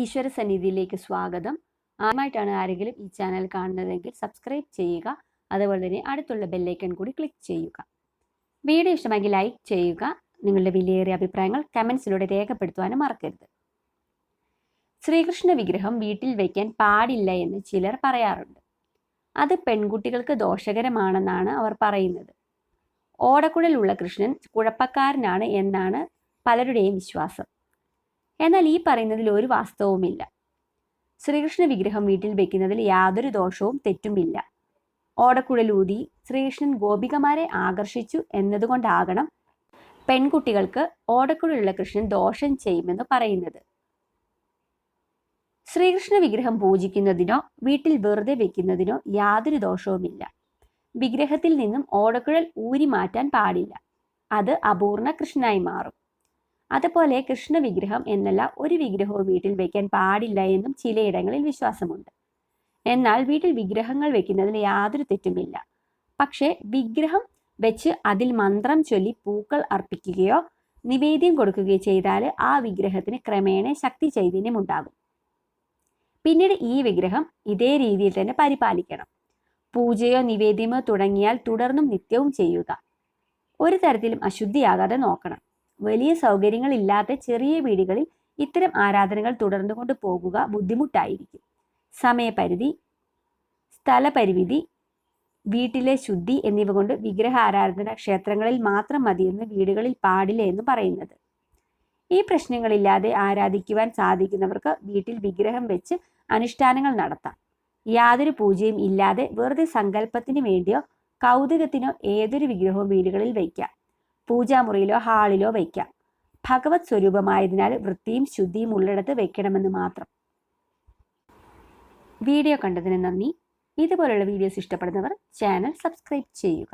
ഈശ്വര സന്നിധിയിലേക്ക് സ്വാഗതം. ആദ്യമായിട്ടാണ് ആരെങ്കിലും ഈ ചാനൽ കാണുന്നതെങ്കിൽ സബ്സ്ക്രൈബ് ചെയ്യുക. അതുപോലെ തന്നെ അടുത്തുള്ള ബെല്ലൈക്കൺ കൂടി ക്ലിക്ക് ചെയ്യുക. വീഡിയോ ഇഷ്ടമെങ്കിൽ ലൈക്ക് ചെയ്യുക. നിങ്ങളുടെ വിലയേറിയ അഭിപ്രായങ്ങൾ കമൻസിലൂടെ രേഖപ്പെടുത്തുവാനും മറക്കരുത്. ശ്രീകൃഷ്ണ വിഗ്രഹം വീട്ടിൽ വയ്ക്കാൻ പാടില്ല എന്ന് ചിലർ പറയാറുണ്ട്. അത് പെൺകുട്ടികൾക്ക് ദോഷകരമാണെന്നാണ് അവർ പറയുന്നത്. ഓടക്കുഴലുള്ള കൃഷ്ണൻ കുഴപ്പക്കാരനാണ് എന്നാണ് പലരുടെയും വിശ്വാസം. എന്നാൽ ഈ പറയുന്നതിൽ ഒരു വാസ്തവവുമില്ല. ശ്രീകൃഷ്ണ വിഗ്രഹം വീട്ടിൽ വെക്കുന്നതിൽ യാതൊരു ദോഷവും തെറ്റുമില്ല. ഓടക്കുഴലൂതി ശ്രീകൃഷ്ണൻ ഗോപികമാരെ ആകർഷിച്ചു എന്നതുകൊണ്ടാകണം പെൺകുട്ടികൾക്ക് ഓടക്കുഴലുള്ള കൃഷ്ണൻ ദോഷം ചെയ്യുമെന്ന് പറയുന്നത്. ശ്രീകൃഷ്ണ വിഗ്രഹം പൂജിക്കുന്നതിനോ വീട്ടിൽ വെറുതെ വെക്കുന്നതിനോ യാതൊരു ദോഷവുമില്ല. വിഗ്രഹത്തിൽ നിന്നും ഓടക്കുഴൽ ഊരി മാറ്റാൻ പാടില്ല. അത് അപൂർണ കൃഷ്ണനായി മാറും. അതുപോലെ കൃഷ്ണ വിഗ്രഹം എന്നല്ല ഒരു വിഗ്രഹവും വീട്ടിൽ വെക്കാൻ പാടില്ല എന്നും ചിലയിടങ്ങളിൽ വിശ്വാസമുണ്ട്. എന്നാൽ വീട്ടിൽ വിഗ്രഹങ്ങൾ വെക്കുന്നതിൽ യാതൊരു തെറ്റുമില്ല. പക്ഷേ വിഗ്രഹം വെച്ച് അതിൽ മന്ത്രം ചൊല്ലി പൂക്കൾ അർപ്പിക്കുകയോ നിവേദ്യം കൊടുക്കുകയോ ചെയ്താൽ ആ വിഗ്രഹത്തിന് ക്രമേണ ശക്തി ചൈതന്യം ഉണ്ടാകും. പിന്നീട് ഈ വിഗ്രഹം ഇതേ രീതിയിൽ തന്നെ പരിപാലിക്കണം. പൂജയോ നിവേദ്യമോ തുടങ്ങിയാൽ തുടർന്നും നിത്യവും ചെയ്യുക. ഒരു തരത്തിലും അശുദ്ധിയാകാതെ നോക്കണം. വലിയ സൗകര്യങ്ങളില്ലാത്ത ചെറിയ വീടുകളിൽ ഇത്തരം ആരാധനകൾ തുടർന്നു കൊണ്ട് പോകുക ബുദ്ധിമുട്ടായിരിക്കും. സമയപരിധി സ്ഥലപരിമിതി വീട്ടിലെ ശുദ്ധി എന്നിവ കൊണ്ട് വിഗ്രഹ ആരാധന ക്ഷേത്രങ്ങളിൽ മാത്രം മതിയെന്ന് വീടുകളിൽ പാടില്ല എന്ന് പറയുന്നത്. ഈ പ്രശ്നങ്ങളില്ലാതെ ആരാധിക്കുവാൻ സാധിക്കുന്നവർക്ക് വീട്ടിൽ വിഗ്രഹം വെച്ച് അനുഷ്ഠാനങ്ങൾ നടത്താം. യാതൊരു പൂജയും ഇല്ലാതെ വെറുതെ സങ്കല്പത്തിന് വേണ്ടിയോ കൗതുകത്തിനോ ഏതൊരു വിഗ്രഹവും വീടുകളിൽ വയ്ക്കാം പൂജാമുറിയിലോ ഹാളിലോ വയ്ക്കാം. ഭഗവത് സ്വരൂപമായതിനാൽ വൃത്തിയും ശുദ്ധിയും ഉള്ളിടത്ത് വെക്കണമെന്ന് മാത്രം. വീഡിയോ കണ്ടതിന് നന്ദി. ഇതുപോലുള്ള വീഡിയോസ് ഇഷ്ടപ്പെടുന്നവർ ചാനൽ സബ്സ്ക്രൈബ് ചെയ്യുക.